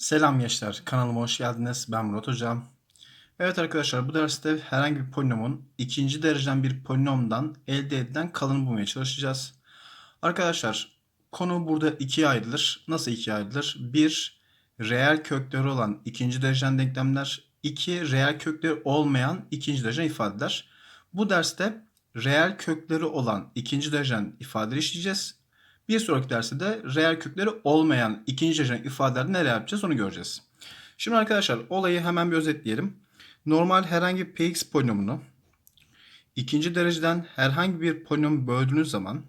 Selam gençler, kanalıma hoş geldiniz. Ben Murat Hocam. Evet arkadaşlar, bu derste herhangi bir polinomun ikinci dereceden bir polinomdan elde edilen kalanı bulmaya çalışacağız. Arkadaşlar, konu burada ikiye ayrılır. Nasıl ikiye ayrılır? Bir, reel kökleri olan ikinci dereceden denklemler. iki reel kökleri olmayan ikinci dereceden ifadeler. Bu derste reel kökleri olan ikinci dereceden ifadeleri işleyeceğiz. Bir sonraki derste de reel kökleri olmayan ikinci dereceden ifadeleri nereye yapacağız onu göreceğiz. Şimdi arkadaşlar olayı hemen bir özetleyelim. Normal herhangi bir px polinomunu ikinci dereceden herhangi bir polinomu böldüğünüz zaman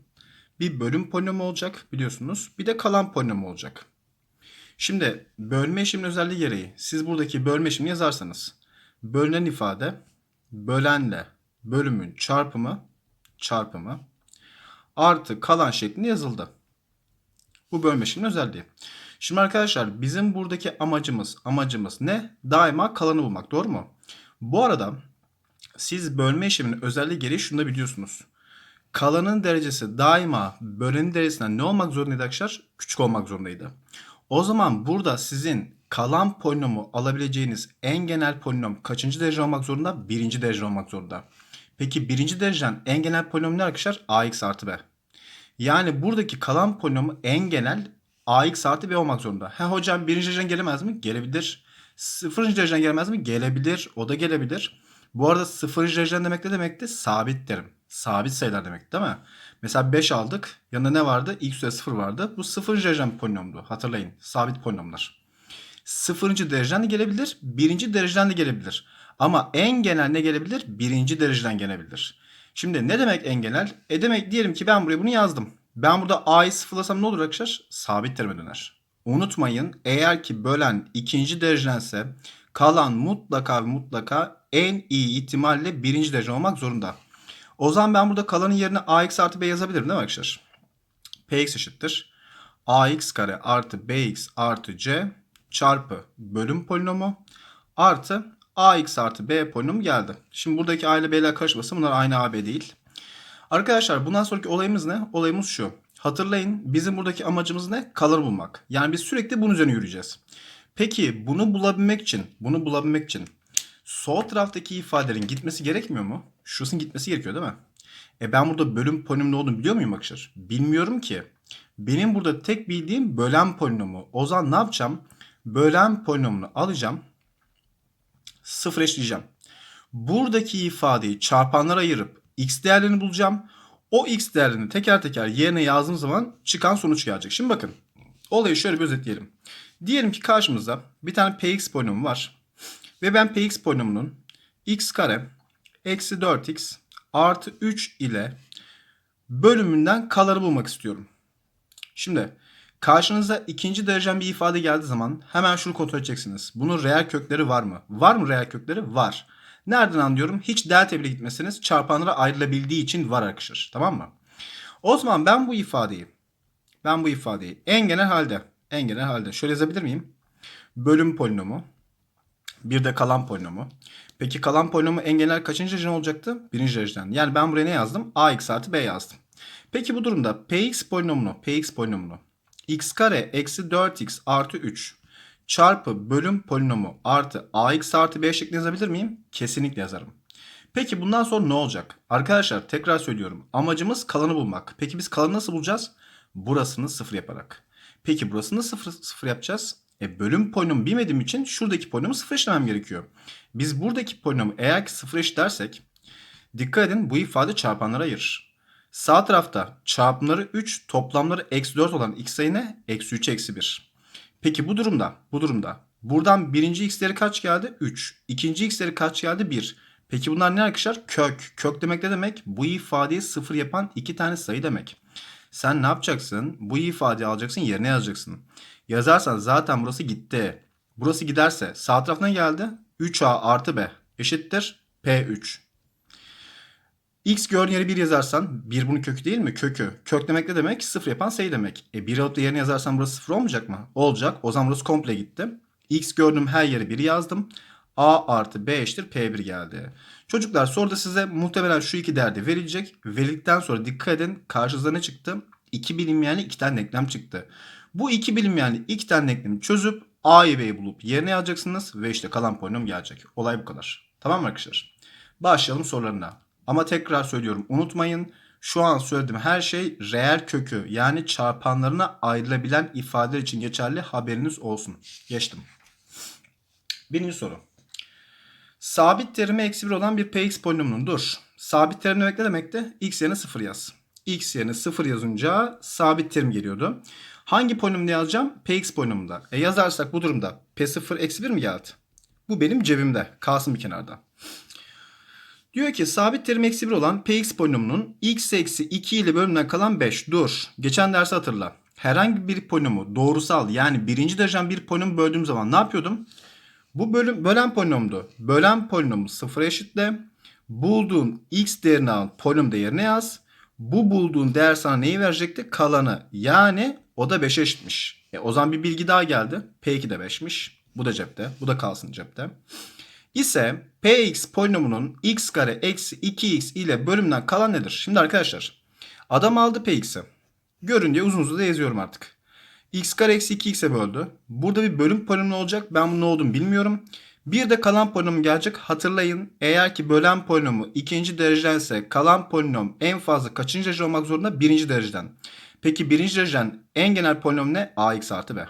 bir bölüm polinomu olacak biliyorsunuz. Bir de kalan polinomu olacak. Şimdi bölme işleminin özelliği gereği siz buradaki bölme işlemini yazarsanız bölünen ifade bölenle bölümün çarpımı çarpımı artı kalan şeklinde yazıldı. Bu bölme işleminin özelliği. Şimdi arkadaşlar bizim buradaki amacımız amacımız ne? Daima kalanı bulmak. Doğru mu? Bu arada siz bölme işleminin özelliği gereği şunu da biliyorsunuz. Kalanın derecesi daima bölenin derecesinden ne olmak zorundaydı arkadaşlar? Küçük olmak zorundaydı. O zaman burada sizin kalan polinomu alabileceğiniz en genel polinom kaçıncı derece olmak zorunda? Birinci derece olmak zorunda. Peki birinci dereceden en genel polinom ne arkadaşlar? ax artı b. Yani buradaki kalan polinomu en genel ax artı b olmak zorunda. He hocam birinci dereceden gelemez mi? Gelebilir. Sıfırıncı dereceden gelemez mi? Gelebilir. O da gelebilir. Bu arada sıfırıncı dereceden demek ne demekti? Sabit derim. Sabit sayılar demek değil mi? Mesela 5 aldık. Yanında ne vardı? x üzeri 0 vardı. Bu sıfırıncı dereceden polinomdu. Hatırlayın. Sabit polinomlar. Sıfırıncı dereceden de gelebilir. Birinci dereceden de gelebilir. Ama en genel ne gelebilir? Birinci dereceden gelebilir. Şimdi ne demek en genel? E demek diyelim ki ben buraya bunu yazdım. Ben burada a'yı sıfırlasam ne olur arkadaşlar? Sabit terime döner. Unutmayın eğer ki bölen ikinci derecedense kalan mutlaka ve mutlaka en iyi ihtimalle birinci derece olmak zorunda. O zaman ben burada kalanın yerine ax artı b yazabilirim değil mi arkadaşlar? px eşittir. ax kare artı bx artı c çarpı bölüm polinomu artı ax artı b polinomu geldi. Şimdi buradaki a ile b'ler karışmasın. Bunlar aynı a b değil. Arkadaşlar bundan sonraki olayımız ne? Olayımız şu. Hatırlayın bizim buradaki amacımız ne? Kalanı bulmak. Yani biz sürekli bunun üzerine yürüyeceğiz. Peki bunu bulabilmek için, bunu bulabilmek için sol taraftaki ifadelerin gitmesi gerekmiyor mu? Şurasının gitmesi gerekiyor değil mi? E ben burada bölüm polinomu ne olduğunu biliyor muyum arkadaşlar? Bilmiyorum ki. Benim burada tek bildiğim bölen polinomu. O zaman ne yapacağım? Bölen polinomunu alacağım. Sıfır eşleyeceğim. Buradaki ifadeyi çarpanlara ayırıp x değerlerini bulacağım. O x değerlerini teker teker yerine yazdığım zaman çıkan sonuç gelecek. Şimdi bakın. Olayı şöyle bir özetleyelim. Diyelim ki karşımızda bir tane px polinomu var. Ve ben px polinomunun x kare eksi 4x artı 3 ile bölümünden kalanı bulmak istiyorum. Şimdi karşınıza ikinci derecen bir ifade geldiği zaman hemen şunu kontrol edeceksiniz. Bunun reel kökleri var mı? Var mı reel kökleri? Var. Nereden anlıyorum? Hiç delta bile gitmesiniz. Çarpanlara ayrılabildiği için var arkadaşlar. Tamam mı? O zaman ben bu ifadeyi ben bu ifadeyi en genel halde en genel halde şöyle yazabilir miyim? Bölüm polinomu bir de kalan polinomu. Peki kalan polinomu en genel kaçıncı dereceden olacaktı? Birinci dereceden. Yani ben buraya ne yazdım? ax artı b yazdım. Peki bu durumda px polinomunu, px polinomunu x kare eksi 4x artı 3 çarpı bölüm polinomu artı ax artı b şeklinde yazabilir miyim? Kesinlikle yazarım. Peki bundan sonra ne olacak? Arkadaşlar tekrar söylüyorum. Amacımız kalanı bulmak. Peki biz kalanı nasıl bulacağız? Burasını sıfır yaparak. Peki burasını sıfır, sıfır yapacağız. E bölüm polinomu bilmediğim için şuradaki polinomu sıfır eşitlemem gerekiyor. Biz buradaki polinomu eğer ki sıfır eşitlersek dikkat edin bu ifade çarpanlara ayırır. Sağ tarafta çarpımları 3 toplamları eksi 4 olan x sayı ne? Eksi 3 eksi 1. Peki bu durumda bu durumda buradan birinci x değeri kaç geldi? 3. İkinci x değeri kaç geldi? 1. Peki bunlar ne arkadaşlar? Kök. Kök demek ne demek? Bu ifadeyi sıfır yapan iki tane sayı demek. Sen ne yapacaksın? Bu ifadeyi alacaksın yerine yazacaksın. Yazarsan zaten burası gitti. Burası giderse sağ tarafına geldi. 3a artı b eşittir p3. X gördüğün yere 1 yazarsan 1 bunun kökü değil mi? Kökü. Kök demek ne demek? 0 yapan sayı demek. E 1 alıp da yerine yazarsan burası 0 olmayacak mı? Olacak. O zaman burası komple gitti. X gördüğüm her yere 1 yazdım. A artı B eşittir P1 geldi. Çocuklar soruda size muhtemelen şu iki değerde verilecek. Verildikten sonra dikkat edin karşınıza ne çıktı? İki bilinmeyenli iki tane denklem çıktı. Bu iki bilinmeyenli iki tane denklemi çözüp A'yı B'yi bulup yerine yazacaksınız ve işte kalan polinom gelecek. Olay bu kadar. Tamam mı arkadaşlar? Başlayalım sorularına. Ama tekrar söylüyorum unutmayın. Şu an söylediğim her şey reel kökü yani çarpanlarına ayrılabilen ifadeler için geçerli haberiniz olsun. Geçtim. Birinci soru. Sabit terimi eksi 1 olan bir px polinomunun dur. Sabit terim demek ne demekti? x yerine 0 yaz. x yerine 0 yazınca sabit terim geliyordu. Hangi polinomda yazacağım? px polinomunda. E yazarsak bu durumda p0 eksi 1 mi geldi? Bu benim cebimde. Kalsın bir kenarda. Diyor ki sabit terim eksi 1 olan px polinomunun x eksi 2 ile bölümünden kalan 5. Dur. Geçen dersi hatırla. Herhangi bir polinomu doğrusal yani birinci dereceden bir polinomu böldüğüm zaman ne yapıyordum? Bu bölüm bölen polinomdu. Bölen polinomu sıfıra eşitle. Bulduğun x değerini al polinom değerine yaz. Bu bulduğun değer sana neyi verecekti? Kalanı. Yani o da 5'e eşitmiş. E, o zaman bir bilgi daha geldi. P2 de 5'miş. Bu da cepte. Bu da kalsın cepte. İse px polinomunun x kare eksi 2x ile bölümden kalan nedir? Şimdi arkadaşlar adam aldı px'i. Görün diye uzun uzun da yazıyorum artık. x kare eksi 2x'e böldü. Burada bir bölüm polinomu olacak. Ben bunun ne olduğunu bilmiyorum. Bir de kalan polinom gelecek. Hatırlayın eğer ki bölen polinomu ikinci derecense kalan polinom en fazla kaçıncı derece olmak zorunda? Birinci dereceden. Peki birinci dereceden en genel polinom ne? ax artı b.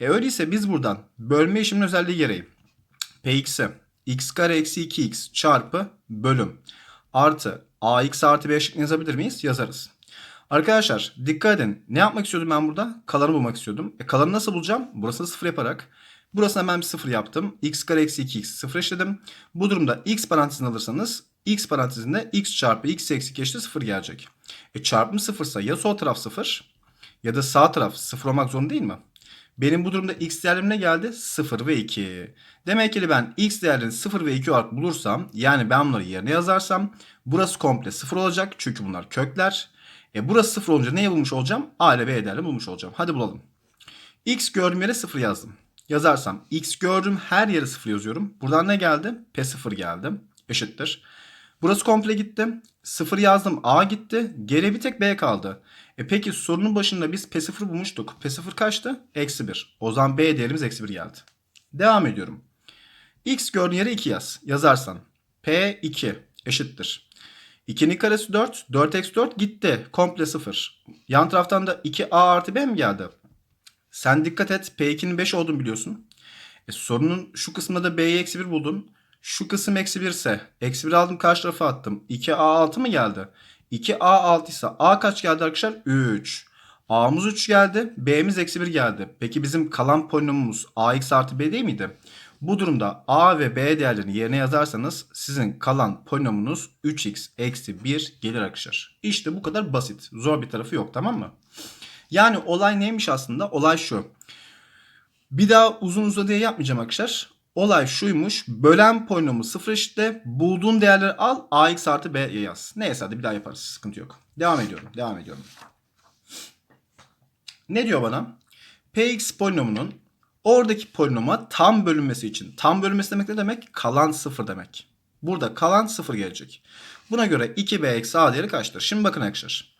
E öyleyse biz buradan bölme işleminin özelliği gereği px'i x kare eksi 2x çarpı bölüm artı ax artı b şeklinde yazabilir miyiz? Yazarız. Arkadaşlar dikkat edin. Ne yapmak istiyordum ben burada? Kalanı bulmak istiyordum. E kalanı nasıl bulacağım? Burasını sıfır yaparak. Burasına hemen bir sıfır yaptım. x kare eksi 2x sıfır eşledim. Bu durumda x parantezini alırsanız x parantezinde x çarpı x eksi eşittir sıfır gelecek. E çarpım sıfırsa ya sol taraf sıfır ya da sağ taraf sıfır olmak zorunda değil mi? Benim bu durumda x değerlerim ne geldi? 0 ve 2. Demek ki ben x değerlerini 0 ve 2 olarak bulursam yani ben bunları yerine yazarsam burası komple 0 olacak. Çünkü bunlar kökler. E burası 0 olunca neyi bulmuş olacağım? A ile B değerlerini bulmuş olacağım. Hadi bulalım. x gördüğüm yere 0 yazdım. Yazarsam x gördüğüm her yere 0 yazıyorum. Buradan ne geldi? P0 geldi. Eşittir. Burası komple gitti. 0 yazdım. A gitti. Geriye bir tek B kaldı. E peki sorunun başında biz P0 bulmuştuk. P0 kaçtı? Eksi 1. O zaman B değerimiz eksi 1 geldi. Devam ediyorum. X gördüğün yere 2 yaz. Yazarsan P2 eşittir. 2'nin karesi 4. 4 eksi 4 gitti. Komple 0. Yan taraftan da 2A artı B mi geldi? Sen dikkat et. P2'nin 5 olduğunu biliyorsun. E, sorunun şu kısmında da B'yi eksi 1 buldun. Şu kısım eksi 1 ise eksi 1 aldım karşı tarafa attım. 2A6 mı geldi? 2A6 ise A kaç geldi arkadaşlar? 3. A'mız 3 geldi. B'miz eksi 1 geldi. Peki bizim kalan polinomumuz AX artı B değil miydi? Bu durumda A ve B değerlerini yerine yazarsanız sizin kalan polinomunuz 3x eksi 1 gelir arkadaşlar. İşte bu kadar basit. Zor bir tarafı yok tamam mı? Yani olay neymiş aslında? Olay şu. Bir daha uzun uzadıya yapmayacağım arkadaşlar. Olay şuymuş. Bölen polinomu sıfır eşitle bulduğun değerleri al. ax artı b yaz. Neyse hadi bir daha yaparız. Sıkıntı yok. Devam ediyorum. Devam ediyorum. Ne diyor bana? px polinomunun oradaki polinoma tam bölünmesi için. Tam bölünmesi demek ne demek? Kalan sıfır demek. Burada kalan sıfır gelecek. Buna göre 2b eksi a değeri kaçtır? Şimdi bakın arkadaşlar.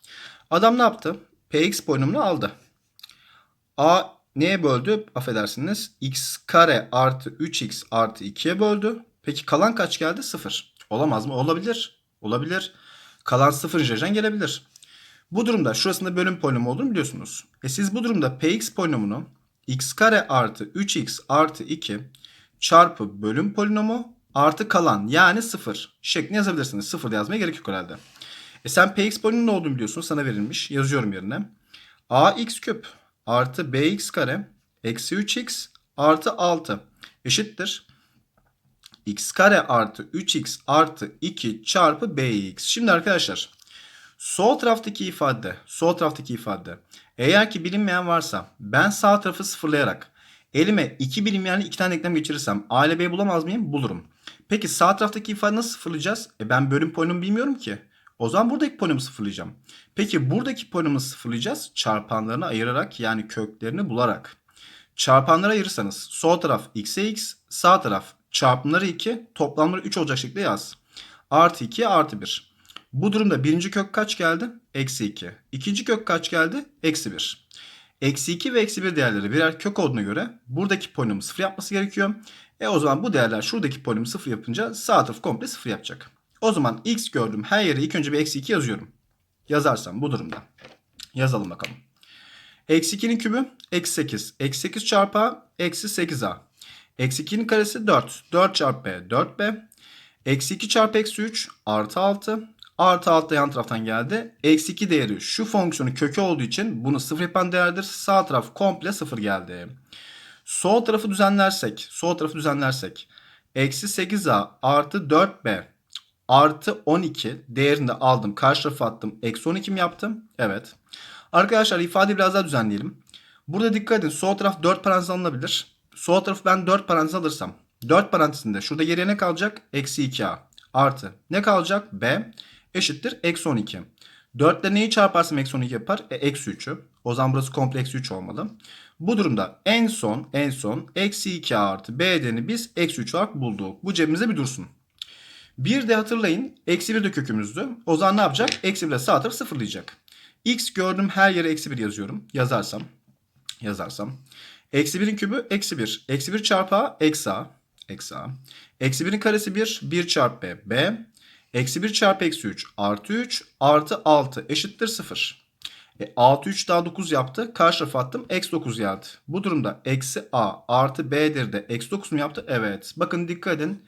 Adam ne yaptı? px polinomunu aldı. a neye böldü? Affedersiniz. x kare artı 3x artı 2'ye böldü. Peki kalan kaç geldi? 0. Olamaz mı? Olabilir. Olabilir. Kalan 0 derecen gelebilir. Bu durumda şurasında bölüm polinomu olduğunu biliyorsunuz. E siz bu durumda px polinomunu x kare artı 3x artı 2 çarpı bölüm polinomu artı kalan yani 0 şeklinde yazabilirsiniz. 0 yazmaya gerek yok herhalde. E sen px polinomunun ne olduğunu biliyorsun. Sana verilmiş. Yazıyorum yerine. ax küp artı bx kare eksi 3x artı 6 eşittir. x kare artı 3x artı 2 çarpı bx. Şimdi arkadaşlar sol taraftaki ifade sol taraftaki ifade eğer ki bilinmeyen varsa ben sağ tarafı sıfırlayarak elime iki bilinmeyenli iki tane denklem geçirirsem a ile b bulamaz mıyım? Bulurum. Peki sağ taraftaki ifade nasıl sıfırlayacağız? E ben bölüm polinomu bilmiyorum ki. O zaman buradaki polinomu sıfırlayacağım. Peki buradaki polinomu sıfırlayacağız. Çarpanlarını ayırarak yani köklerini bularak. Çarpanları ayırırsanız sol taraf x'e x, sağ taraf çarpımları 2, toplamları 3 olacak şekilde yaz. Artı 2 artı 1. Bu durumda birinci kök kaç geldi? Eksi 2. İkinci kök kaç geldi? Eksi 1. Eksi 2 ve eksi 1 değerleri birer kök olduğuna göre buradaki polinomu 0 yapması gerekiyor. E o zaman bu değerler şuradaki polinomu 0 yapınca sağ taraf komple 0 yapacak. O zaman x gördüm her yere ilk önce bir eksi 2 yazıyorum. Yazarsam bu durumda. Yazalım bakalım. Eksi 2'nin kübü eksi 8. Eksi 8 çarpı a eksi 8a. Eksi 2'nin karesi 4. 4 çarpı b 4b. Eksi 2 çarpı eksi 3 artı 6. Artı 6 da yan taraftan geldi. Eksi 2 değeri şu fonksiyonun kökü olduğu için bunu 0 yapan değerdir. Sağ taraf komple 0 geldi. Sol tarafı düzenlersek, sol tarafı düzenlersek eksi 8a artı 4b artı 12 değerini de aldım. Karşı tarafa attım. Eksi 12 mi yaptım? Evet. Arkadaşlar ifadeyi biraz daha düzenleyelim. Burada dikkat edin. Sol taraf 4 parantez alınabilir. Sol tarafı ben 4 parantez alırsam 4 parantezinde şurada geriye ne kalacak? Eksi 2a artı ne kalacak? b eşittir eksi 12. 4 ile neyi çarparsam eksi 12 yapar? E, eksi 3'ü. O zaman burası komple eksi 3 olmalı. Bu durumda en son en son eksi 2 artı b değerini biz eksi 3 olarak bulduk. Bu cebimizde bir dursun. Bir de hatırlayın eksi 1 de kökümüzdü. O zaman ne yapacak? Eksi 1 ile sağ tarafı sıfırlayacak. X gördüm her yere eksi 1 yazıyorum. Yazarsam. Yazarsam. Eksi 1'in kübü eksi 1. Eksi 1 çarpı a eksi a. Eksi a. Eksi 1'in karesi 1. 1 çarpı b. b. Eksi 1 çarpı eksi 3 artı 3 artı 6 eşittir 0. E, 6 3 daha 9 yaptı. Karşı tarafa attım. Eksi 9 geldi. Bu durumda eksi a artı b'dir de eksi 9 mu yaptı? Evet. Bakın dikkat edin.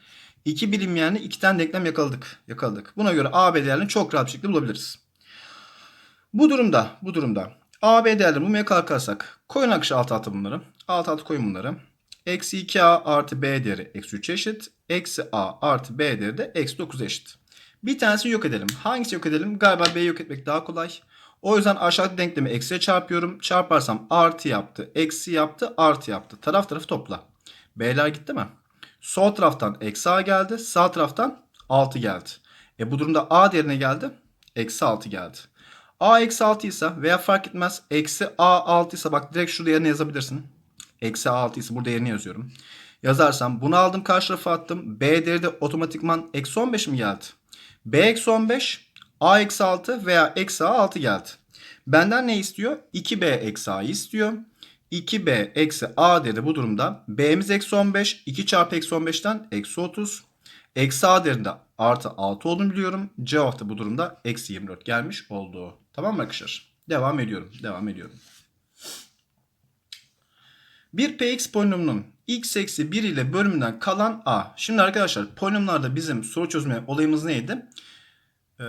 İki bilinmeyenli iki tane denklem yakaladık. yakaladık. Buna göre a b değerlerini çok rahat bir şekilde bulabiliriz. Bu durumda, bu durumda a b değerlerini bulmaya kalkarsak koyun akışı alt alta bunları. Alt alta koyun bunları. Eksi 2a artı b değeri eksi 3 eşit. Eksi a artı b değeri de eksi 9 eşit. Bir tanesini yok edelim. Hangisi yok edelim? Galiba b'yi yok etmek daha kolay. O yüzden aşağıdaki denklemi eksiye çarpıyorum. Çarparsam artı yaptı, eksi yaptı, artı yaptı. Taraf tarafı topla. B'ler gitti mi? Sol taraftan eksi a geldi. Sağ taraftan 6 geldi. E bu durumda a değerine geldi. Eksi 6 geldi. a eksi 6 ise veya fark etmez. Eksi a 6 ise bak direkt şurada yerine yazabilirsin. Eksi a 6 ise burada yerine yazıyorum. Yazarsam bunu aldım karşı tarafa attım. B değeri de otomatikman eksi 15 mi geldi? B eksi 15 A eksi 6 veya eksi A 6 geldi. Benden ne istiyor? 2B eksi A'yı istiyor. 2B eksi A değeri bu durumda. B'miz eksi 15. 2 çarpı eksi 15'ten eksi 30. Eksi A değerinde artı 6 olduğunu biliyorum. Cevap da bu durumda eksi 24 gelmiş oldu. Tamam mı arkadaşlar? Devam ediyorum. Devam ediyorum. Bir px polinomunun x eksi 1 ile bölümünden kalan a. Şimdi arkadaşlar polinomlarda bizim soru çözme olayımız neydi? Ee,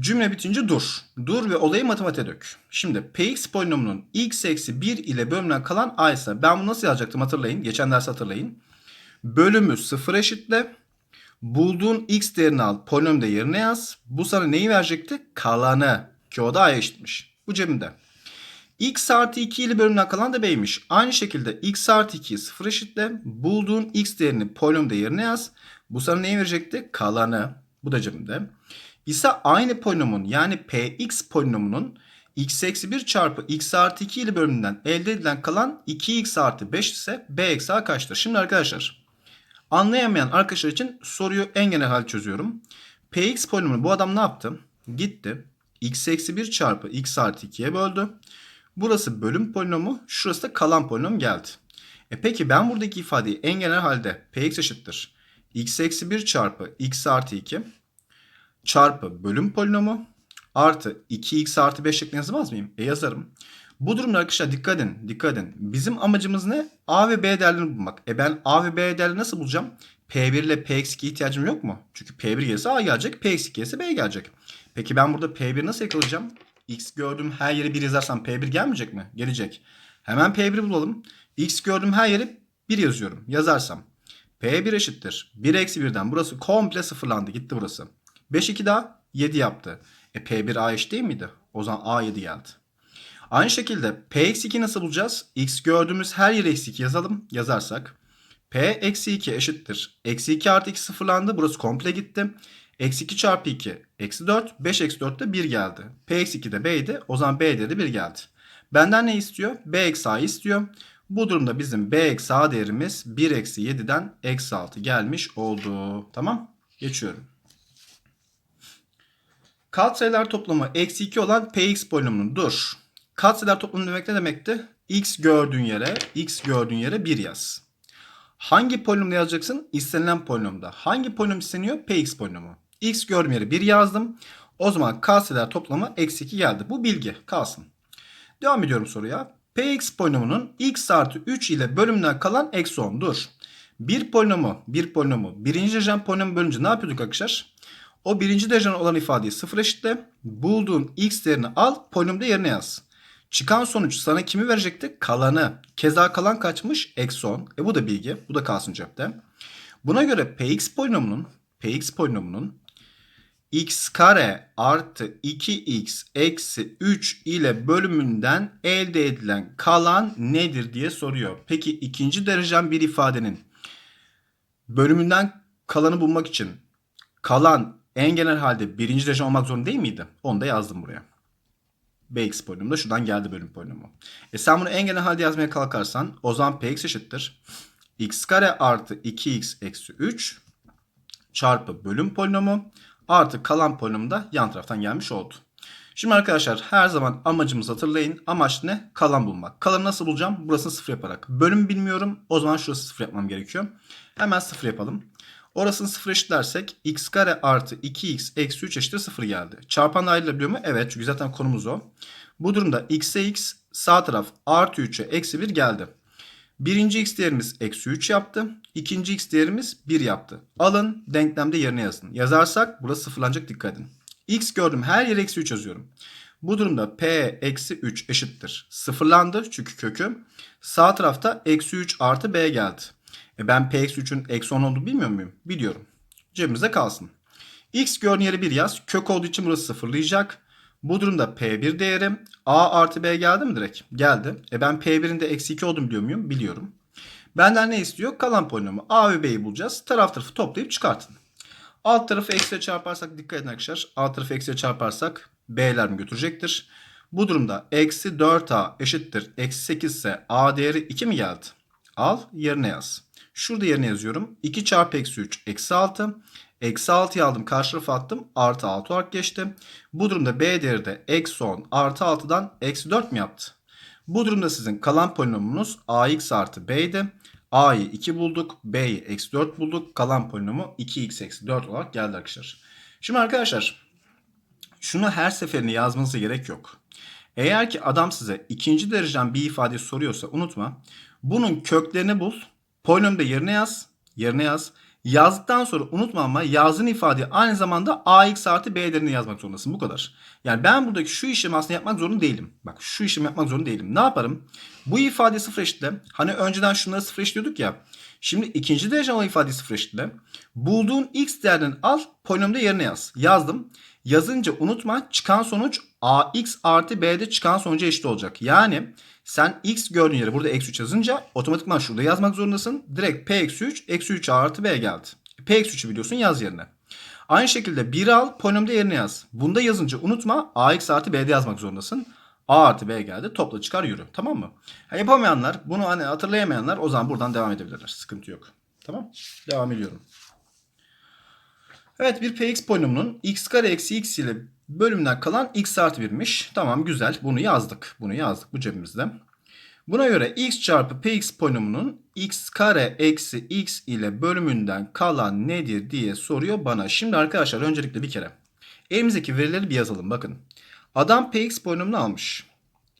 cümle bitince dur. Dur ve olayı matematiğe dök. Şimdi px polinomunun x eksi 1 ile bölümünden kalan a ise ben bunu nasıl yazacaktım hatırlayın. Geçen ders hatırlayın. Bölümü 0 eşitle. Bulduğun x değerini al. Polinom da yerine yaz. Bu sana neyi verecekti? Kalanı. Ki o da a'ya eşitmiş. Bu cebimde. x artı 2 ile bölümden kalan da b'ymiş. Aynı şekilde x artı 2'yi 0 eşitle. Bulduğun x değerini polinomda yerine yaz. Bu sana neyi verecekti? Kalanı. Bu da cebimde. İse aynı polinomun yani px polinomunun x eksi 1 çarpı x artı 2 ile bölümünden elde edilen kalan 2x artı 5 ise b eksi a kaçtır? Şimdi arkadaşlar anlayamayan arkadaşlar için soruyu en genel hal çözüyorum. px polinomunu bu adam ne yaptı? Gitti. x eksi 1 çarpı x artı 2'ye böldü. Burası bölüm polinomu, şurası da kalan polinom geldi. E peki ben buradaki ifadeyi en genel halde px eşittir. x eksi 1 çarpı x artı 2 çarpı bölüm polinomu artı 2x artı 5 şeklinde yazmaz mıyım? E yazarım. Bu durumda arkadaşlar dikkat edin. Dikkat edin. Bizim amacımız ne? A ve B değerlerini bulmak. E ben A ve B değerlerini nasıl bulacağım? P1 ile P2 ihtiyacım yok mu? Çünkü P1 gelirse A gelecek. P2 gelirse B gelecek. Peki ben burada P1 nasıl yakalayacağım? X gördüğüm her yere 1 yazarsam P1 gelmeyecek mi? Gelecek. Hemen P1 bulalım. X gördüğüm her yere 1 yazıyorum. Yazarsam. P1 eşittir. 1 eksi 1'den burası komple sıfırlandı. Gitti burası. 5 2 daha 7 yaptı. E P1 A eşit değil miydi? O zaman A 7 geldi. Aynı şekilde P eksi 2 nasıl bulacağız? X gördüğümüz her yere eksi 2 yazalım. Yazarsak. P eksi 2 eşittir. Eksi 2 artı 2 sıfırlandı. Burası komple gitti. Eksi 2 çarpı 2 eksi 4. 5 eksi 4 de 1 geldi. P eksi 2 de B'ydi. O zaman B'de de 1 geldi. Benden ne istiyor? B eksi A'yı istiyor. Bu durumda bizim B eksi A değerimiz 1 eksi 7'den eksi 6 gelmiş oldu. Tamam. Geçiyorum. Katsayılar toplamı eksi 2 olan Px polinomunun dur. Katsayılar toplamı demek ne demekti? X gördüğün yere, X gördüğün yere 1 yaz. Hangi polinomda yazacaksın? İstenilen polinomda. Hangi polinom isteniyor? Px polinomu. X gördüğüm yere 1 yazdım. O zaman katsayılar toplamı eksi 2 geldi. Bu bilgi kalsın. Devam ediyorum soruya. Px polinomunun x artı 3 ile bölümünden kalan eksi 10. Dur. Bir polinomu, bir polinomu, birinci derecen polinomu bölünce ne yapıyorduk arkadaşlar? O birinci derecen olan ifadeyi sıfır eşitle. Bulduğun x değerini al, polinomda yerine yaz. Çıkan sonuç sana kimi verecekti? Kalanı. Keza kalan kaçmış? Eksi 10. E bu da bilgi. Bu da kalsın cepte. Buna göre px polinomunun px polinomunun x kare artı 2x eksi 3 ile bölümünden elde edilen kalan nedir diye soruyor. Peki ikinci derecen bir ifadenin bölümünden kalanı bulmak için kalan en genel halde birinci derece olmak zorunda değil miydi? Onu da yazdım buraya. Bx polinomu da şuradan geldi bölüm polinomu. E sen bunu en genel halde yazmaya kalkarsan o zaman px eşittir. x kare artı 2x eksi 3 çarpı bölüm polinomu artı kalan polinom da yan taraftan gelmiş oldu. Şimdi arkadaşlar her zaman amacımızı hatırlayın. Amaç ne? Kalan bulmak. Kalanı nasıl bulacağım? Burasını sıfır yaparak. Bölüm bilmiyorum. O zaman şurası sıfır yapmam gerekiyor. Hemen sıfır yapalım. Orasını sıfır eşitlersek x kare artı 2x eksi 3 eşittir 0 geldi. Çarpan ayrılabiliyor mu? Evet çünkü zaten konumuz o. Bu durumda x'e x sağ taraf artı 3'e eksi 1 geldi. Birinci x değerimiz eksi 3 yaptı. İkinci x değerimiz 1 yaptı. Alın denklemde yerine yazın. Yazarsak burası sıfırlanacak dikkat edin. x gördüm her yere eksi 3 yazıyorum. Bu durumda p eksi 3 eşittir. Sıfırlandı çünkü kökü. Sağ tarafta eksi 3 artı b geldi. E ben p eksi 3'ün eksi 10 olduğunu bilmiyor muyum? Biliyorum. Cebimizde kalsın. x gördüğün yere 1 yaz. Kök olduğu için burası sıfırlayacak. Bu durumda P1 değeri A artı B geldi mi direkt? Geldi. E ben P1'in de eksi 2 olduğunu biliyor muyum? Biliyorum. Benden ne istiyor? Kalan polinomu. A ve B'yi bulacağız. Taraf tarafı toplayıp çıkartın. Alt tarafı eksiye çarparsak dikkat edin arkadaşlar. Alt tarafı eksiye çarparsak B'ler mi götürecektir? Bu durumda eksi 4A eşittir. Eksi 8 ise A değeri 2 mi geldi? Al yerine yaz. Şurada yerine yazıyorum. 2 çarpı eksi 3 eksi 6. Eksi 6'yı aldım karşı tarafa attım. Artı 6 olarak geçti. Bu durumda B değeri de eksi 10 artı 6'dan eksi 4 mi yaptı? Bu durumda sizin kalan polinomunuz ax artı b'ydi. a'yı 2 bulduk. b'yi eksi 4 bulduk. Kalan polinomu 2x eksi 4 olarak geldi arkadaşlar. Şimdi arkadaşlar şunu her seferinde yazmanıza gerek yok. Eğer ki adam size ikinci dereceden bir ifade soruyorsa unutma. Bunun köklerini bul. Polinomda yerine yaz. Yerine yaz. Yazdıktan sonra unutma ama yazdığın ifade aynı zamanda ax artı b değerini yazmak zorundasın. Bu kadar. Yani ben buradaki şu işlemi aslında yapmak zorunda değilim. Bak şu işlemi yapmak zorunda değilim. Ne yaparım? Bu ifade sıfır eşitle. Hani önceden şunları sıfır eşitliyorduk ya. Şimdi ikinci derece olan ifadeyi sıfır eşitle. Bulduğun x değerini al polinomda yerine yaz. Yazdım. Yazınca unutma çıkan sonuç ax artı b'de çıkan sonuca eşit olacak. Yani sen x gördüğün yere burada eksi 3 yazınca otomatikman şurada yazmak zorundasın. Direkt p eksi 3 eksi 3 artı b geldi. p eksi 3'ü biliyorsun yaz yerine. Aynı şekilde 1 al polinomda yerine yaz. Bunda yazınca unutma ax artı b'de yazmak zorundasın. A artı B geldi. Topla çıkar yürü. Tamam mı? Ha, yapamayanlar, bunu hani hatırlayamayanlar o zaman buradan devam edebilirler. Sıkıntı yok. Tamam. Devam ediyorum. Evet bir px polinomunun x kare eksi x ile bölümünden kalan x artı 1'miş. Tamam güzel. Bunu yazdık. Bunu yazdık bu cebimizde. Buna göre x çarpı px polinomunun x kare eksi x ile bölümünden kalan nedir diye soruyor bana. Şimdi arkadaşlar öncelikle bir kere elimizdeki verileri bir yazalım. Bakın. Adam px polinomunu almış.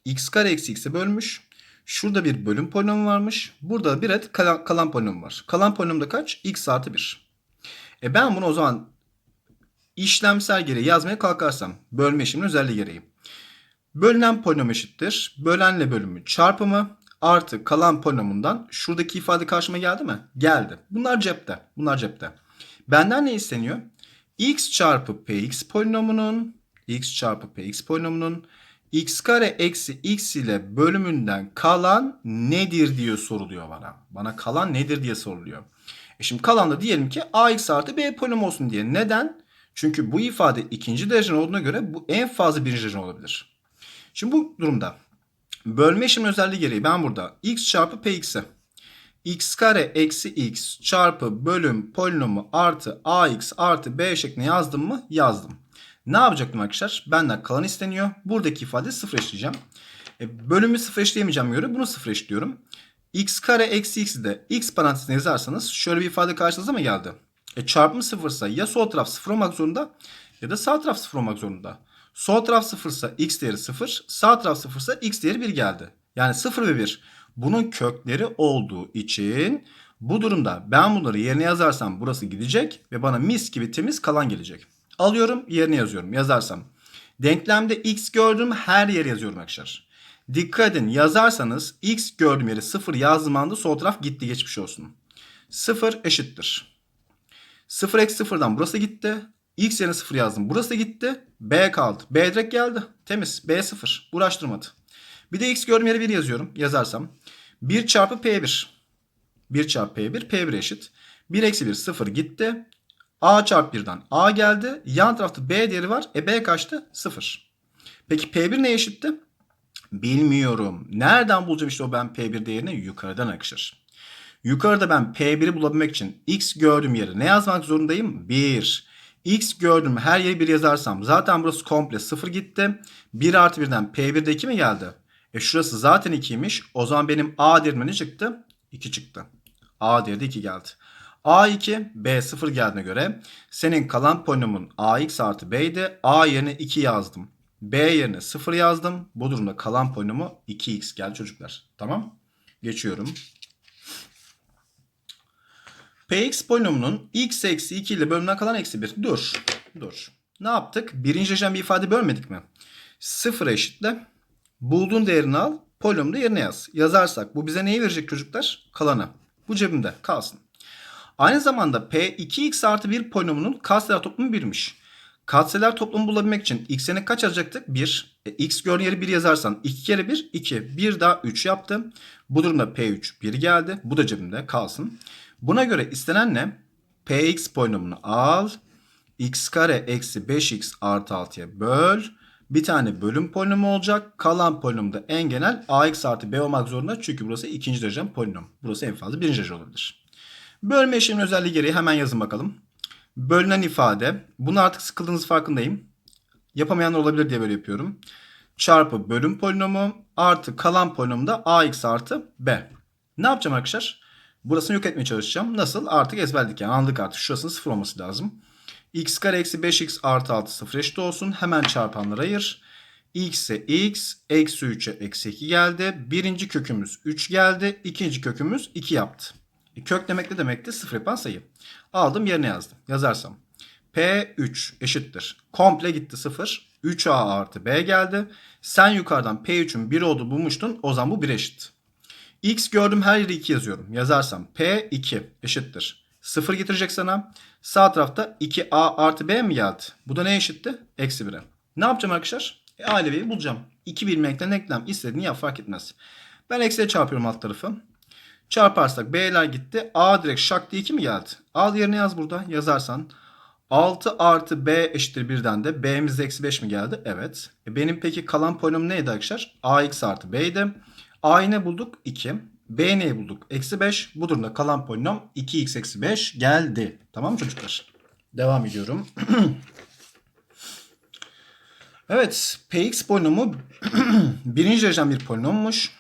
x kare eksi x'e bölmüş. Şurada bir bölüm polinomu varmış. Burada bir adet kalan, kalan polinom var. Kalan polinomda kaç? x artı 1. E ben bunu o zaman işlemsel gereği yazmaya kalkarsam bölme işleminin özelliği gereği. Bölünen polinom eşittir. Bölenle bölümü çarpımı artı kalan polinomundan şuradaki ifade karşıma geldi mi? Geldi. Bunlar cepte. Bunlar cepte. Benden ne isteniyor? x çarpı px polinomunun x çarpı px polinomunun x kare eksi x ile bölümünden kalan nedir diye soruluyor bana. Bana kalan nedir diye soruluyor. E şimdi kalan da diyelim ki ax artı b polinom olsun diye. Neden? Çünkü bu ifade ikinci derecen olduğuna göre bu en fazla birinci derecen olabilir. Şimdi bu durumda bölme işlemi özelliği gereği ben burada x çarpı px'e x kare eksi x çarpı bölüm polinomu artı ax artı b şeklinde yazdım mı? Yazdım. Ne yapacaktım arkadaşlar? Benden kalan isteniyor. Buradaki ifade sıfır eşleyeceğim. E, bölümü sıfır eşleyemeyeceğim göre bunu sıfır eşliyorum. x kare eksi x'i de x parantezine yazarsanız şöyle bir ifade karşınıza mı geldi? E, çarpım sıfırsa ya sol taraf sıfır olmak zorunda ya da sağ taraf sıfır olmak zorunda. Sol taraf sıfırsa x değeri sıfır, sağ taraf sıfırsa x değeri 1 geldi. Yani 0 ve 1 bunun kökleri olduğu için bu durumda ben bunları yerine yazarsam burası gidecek ve bana mis gibi temiz kalan gelecek. Alıyorum yerine yazıyorum yazarsam. Denklemde x gördüğüm her yere yazıyorum arkadaşlar. Dikkat edin yazarsanız x gördüğüm yere 0 yazdığım anda sol taraf gitti geçmiş olsun. 0 eşittir. 0 eksi 0'dan burası gitti. X yerine 0 yazdım. Burası gitti. B kaldı. B direkt geldi. Temiz. B 0. Uğraştırmadı. Bir de x gördüğüm yere 1 yazıyorum. Yazarsam. 1 çarpı P1. 1 çarpı P1. P1 eşit. 1 eksi 1 0 gitti. A çarpı 1'den A geldi. Yan tarafta B değeri var. E B kaçtı? 0. Peki P1 ne eşitti? Bilmiyorum. Nereden bulacağım işte o ben P1 değerini? Yukarıdan arkadaşlar. Yukarıda ben P1'i bulabilmek için x gördüğüm yere ne yazmak zorundayım? 1. X gördüm her yeri 1 yazarsam zaten burası komple 0 gitti. 1 artı 1'den P1'de 2 mi geldi? E şurası zaten 2'ymiş. O zaman benim A değerim ne çıktı? 2 çıktı. A değeri de 2 geldi. A2 B0 geldiğine göre senin kalan polinomun AX artı B'ydi. A yerine 2 yazdım. B yerine 0 yazdım. Bu durumda kalan polinomu 2x geldi çocuklar. Tamam. Geçiyorum. Px polinomunun x eksi 2 ile bölümünden kalan eksi 1. Dur. Dur. Ne yaptık? Birinci dereceden bir ifade bölmedik mi? 0 eşitle. Bulduğun değerini al. Polinomu da yerine yaz. Yazarsak bu bize neyi verecek çocuklar? Kalanı. Bu cebimde kalsın. Aynı zamanda P2x artı 1 polinomunun katsayılar toplamı 1'miş. Katsayılar toplamı bulabilmek için x'e kaç yazacaktık? 1. E, x gördüğün yeri 1 yazarsan 2 kere 1 2. 1 daha 3 yaptım. Bu durumda P3 1 geldi. Bu da cebimde kalsın. Buna göre istenen ne? Px polinomunu al. x kare eksi 5x artı 6'ya böl. Bir tane bölüm polinomu olacak. Kalan polinom da en genel ax artı b olmak zorunda. Çünkü burası ikinci derecen polinom. Burası en fazla birinci derece olabilir. Bölme işleminin özelliği gereği hemen yazın bakalım. Bölünen ifade. Bunu artık sıkıldığınız farkındayım. Yapamayanlar olabilir diye böyle yapıyorum. Çarpı bölüm polinomu artı kalan polinom da ax artı b. Ne yapacağım arkadaşlar? Burasını yok etmeye çalışacağım. Nasıl? Artık ezberledik yani anladık artık. Şurasının sıfır olması lazım. x kare eksi 5x artı 6 sıfır eşit olsun. Hemen çarpanlara ayır. x'e x, eksi 3'e eksi 2 geldi. Birinci kökümüz 3 geldi. İkinci kökümüz 2 yaptı. E, kök demek ne demekti? Sıfır yapan sayı. Aldım yerine yazdım. Yazarsam. P3 eşittir. Komple gitti 0. 3A artı B geldi. Sen yukarıdan P3'ün 1 olduğu bulmuştun. O zaman bu 1 eşit. X gördüm her yere 2 yazıyorum. Yazarsam P2 eşittir. 0 getirecek sana. Sağ tarafta 2A artı B mi geldi? Bu da ne eşitti? Eksi 1'e. Ne yapacağım arkadaşlar? E, ailevi bulacağım. 2 bilmekten denklem istediğini yap fark etmez. Ben eksiye çarpıyorum alt tarafı. Çarparsak B'ler gitti. A direkt şak diye 2 mi geldi? Al yerine yaz burada yazarsan. 6 artı B eşittir 1'den de B'miz eksi 5 mi geldi? Evet. E benim peki kalan polinom neydi arkadaşlar? AX artı B'ydi. A'yı ne bulduk? 2. B neyi bulduk? Eksi 5. Bu durumda kalan polinom 2x eksi 5 geldi. Tamam mı çocuklar? Devam ediyorum. evet. Px polinomu birinci dereceden bir polinommuş.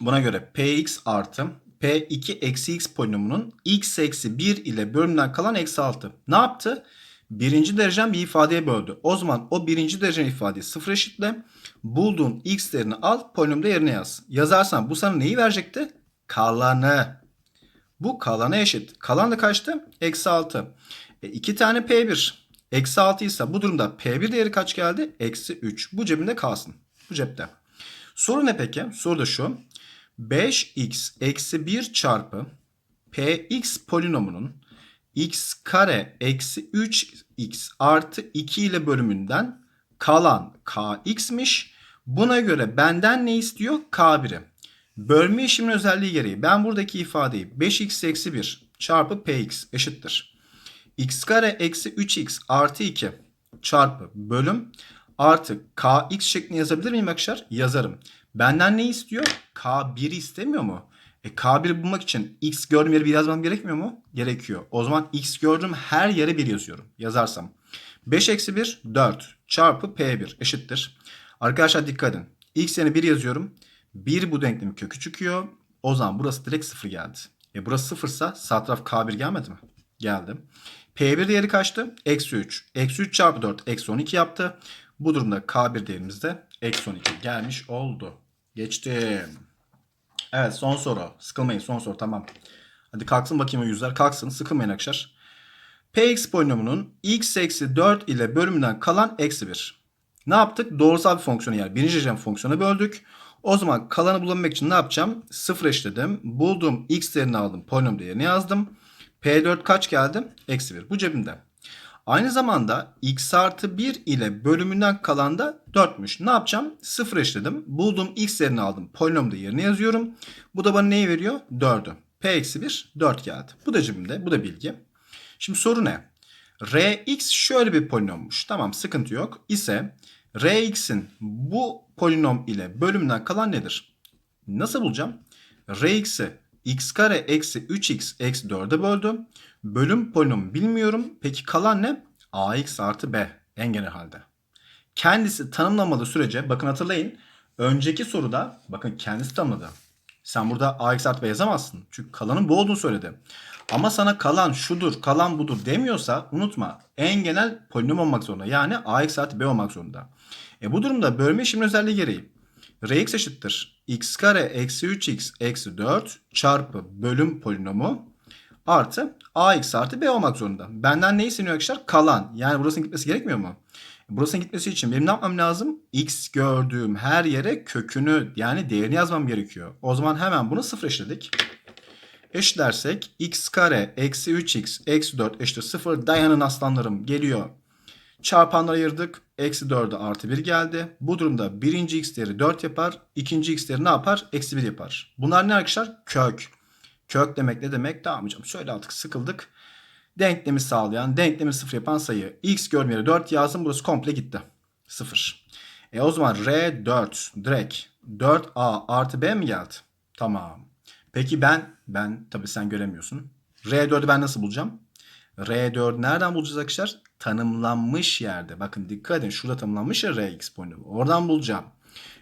Buna göre Px artı P2 eksi x polinomunun x eksi 1 ile bölümden kalan eksi 6. Ne yaptı? Birinci derecen bir ifadeye böldü. O zaman o birinci derecen ifadeyi sıfır eşitle. Bulduğun x değerini al polinomda yerine yaz. Yazarsan bu sana neyi verecekti? Kalanı. Bu kalana eşit. Kalan da kaçtı? Eksi 6. E, iki tane P1. Eksi 6 ise bu durumda P1 değeri kaç geldi? Eksi 3. Bu cebinde kalsın. Bu cepte. Soru ne peki? Soru da şu. 5x eksi 1 çarpı px polinomunun x kare eksi 3x artı 2 ile bölümünden kalan kx'miş. Buna göre benden ne istiyor? K1'i. Bölme işimin özelliği gereği ben buradaki ifadeyi 5x eksi 1 çarpı px eşittir. x kare eksi 3x artı 2 çarpı bölüm artı kx şeklinde yazabilir miyim arkadaşlar? Yazarım. Benden ne istiyor? K1'i istemiyor mu? E, K1'i bulmak için x gördüğüm yere bir yazmam gerekmiyor mu? Gerekiyor. O zaman x gördüğüm her yere bir yazıyorum. Yazarsam. 5 eksi 1 4 çarpı P1 eşittir. Arkadaşlar dikkat edin. X yerine 1 yazıyorum. 1 bu denklemin kökü çıkıyor. O zaman burası direkt 0 geldi. E burası 0 ise sağ taraf K1 gelmedi mi? Geldi. P1 değeri kaçtı? Eksi 3. Eksi 3 çarpı 4 eksi 12 yaptı. Bu durumda K1 değerimiz de eksi 12 gelmiş oldu. Geçtim. Evet son soru. Sıkılmayın son soru tamam. Hadi kalksın bakayım o yüzler. Kalksın sıkılmayın arkadaşlar. Px polinomunun x eksi 4 ile bölümünden kalan eksi 1. Ne yaptık? Doğrusal bir fonksiyonu yani birinci derecen fonksiyona böldük. O zaman kalanı bulabilmek için ne yapacağım? Sıfır eşledim. Bulduğum x değerini aldım. Polinom değerini yazdım. P4 kaç geldi? Eksi 1. Bu cebimde. Aynı zamanda x artı 1 ile bölümünden kalan da 4'müş. Ne yapacağım? Sıfır eşledim. Bulduğum x değerini aldım. Polinom değerini yazıyorum. Bu da bana neyi veriyor? 4'ü. P eksi 1 4 geldi. Bu da cebimde. Bu da bilgi. Şimdi soru ne? Rx şöyle bir polinommuş. Tamam sıkıntı yok. İse Rx'in bu polinom ile bölümünden kalan nedir? Nasıl bulacağım? Rx'i x kare eksi 3x eksi 4'e böldüm. Bölüm polinomu bilmiyorum. Peki kalan ne? ax artı b en genel halde. Kendisi tanımlamadığı sürece bakın hatırlayın. Önceki soruda bakın kendisi tanımladı. Sen burada ax artı b yazamazsın. Çünkü kalanın bu olduğunu söyledi. Ama sana kalan şudur, kalan budur demiyorsa unutma. En genel polinom olmak zorunda. Yani ax artı b olmak zorunda. E bu durumda bölme işlemin özelliği gereği. Rx eşittir. x kare eksi 3x eksi 4 çarpı bölüm polinomu artı ax artı b olmak zorunda. Benden ne isteniyor arkadaşlar? Kalan. Yani burasının gitmesi gerekmiyor mu? Burasının gitmesi için benim ne yapmam lazım? X gördüğüm her yere kökünü yani değerini yazmam gerekiyor. O zaman hemen bunu sıfır eşledik. Eşlersek x kare eksi 3x eksi 4 eşittir 0. Dayanın aslanlarım geliyor. Çarpanları ayırdık. Eksi 4'e artı 1 geldi. Bu durumda birinci x değeri 4 yapar. ikinci x değeri ne yapar? Eksi 1 yapar. Bunlar ne arkadaşlar? Kök. Kök demek ne demek? Tamam hocam şöyle artık sıkıldık. Denklemi sağlayan, denklemi 0 yapan sayı. x görmeyeli 4 yazdım. Burası komple gitti. 0. E o zaman R 4 direkt 4A artı B mi geldi? Tamam. Peki ben, ben tabii sen göremiyorsun. R4'ü ben nasıl bulacağım? R4 nereden bulacağız arkadaşlar? Tanımlanmış yerde. Bakın dikkat edin şurada tanımlanmış ya Rx polinomu. Oradan bulacağım.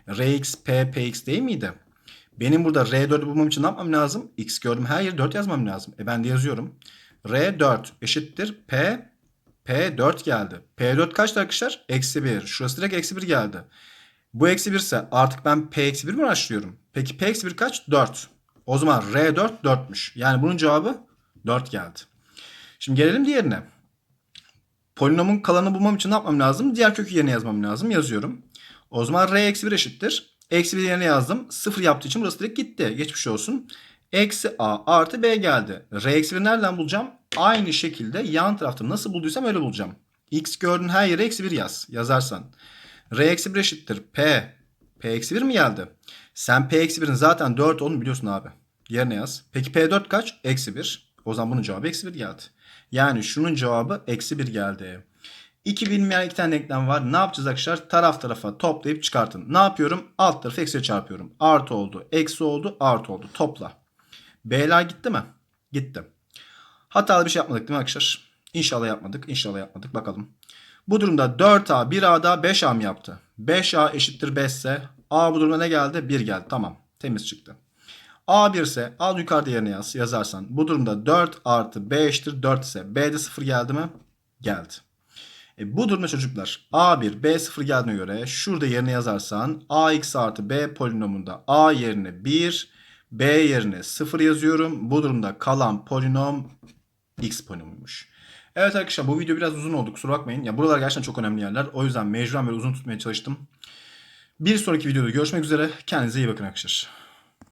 Rx, P, Px değil miydi? Benim burada R4'ü bulmam için ne yapmam lazım? X gördüm her yere 4 yazmam lazım. E ben de yazıyorum. R4 eşittir P, P4 geldi. P4 kaçtı arkadaşlar? Eksi 1. Şurası direkt eksi 1 geldi. Bu eksi 1 ise artık ben P eksi 1 mi araştırıyorum? Peki P eksi 1 kaç? 4. O zaman R4 4'müş. Yani bunun cevabı 4 geldi. Şimdi gelelim diğerine. Polinomun kalanını bulmam için ne yapmam lazım? Diğer kökü yerine yazmam lazım. Yazıyorum. O zaman R eksi 1 eşittir. Eksi 1 yerine yazdım. 0 yaptığı için burası direkt gitti. Geçmiş olsun. Eksi A artı B geldi. R eksi 1 nereden bulacağım? Aynı şekilde yan tarafta nasıl bulduysam öyle bulacağım. X gördüğün her yere eksi 1 yaz. Yazarsan. R eksi 1 eşittir. P. P eksi 1 mi geldi? Sen P eksi 1'in zaten 4 olduğunu biliyorsun abi. Yerine yaz. Peki P4 kaç? Eksi 1. O zaman bunun cevabı eksi 1 geldi. Yani şunun cevabı eksi 1 geldi. 2 bilmeyen iki tane denklem var. Ne yapacağız arkadaşlar? Taraf tarafa toplayıp çıkartın. Ne yapıyorum? Alt tarafı eksiye çarpıyorum. Artı oldu, eksi oldu, artı oldu. Topla. B'ler gitti mi? Gitti. Hatalı bir şey yapmadık değil mi arkadaşlar? İnşallah yapmadık. İnşallah yapmadık. Bakalım. Bu durumda 4A 1A'da 5A mı yaptı? 5A eşittir 5 ise A bu durumda ne geldi? 1 geldi. Tamam. Temiz çıktı. A1 ise al yukarıda yerine yaz. Yazarsan bu durumda 4 artı B eşittir 4 ise B'de 0 geldi mi? Geldi. E, bu durumda çocuklar A1 B0 geldiğine göre şurada yerine yazarsan AX artı B polinomunda A yerine 1 B yerine 0 yazıyorum. Bu durumda kalan polinom X polinomuymuş. Evet arkadaşlar bu video biraz uzun oldu kusura bakmayın. Ya buralar gerçekten çok önemli yerler. O yüzden mecburen böyle uzun tutmaya çalıştım. Bir sonraki videoda görüşmek üzere. Kendinize iyi bakın arkadaşlar.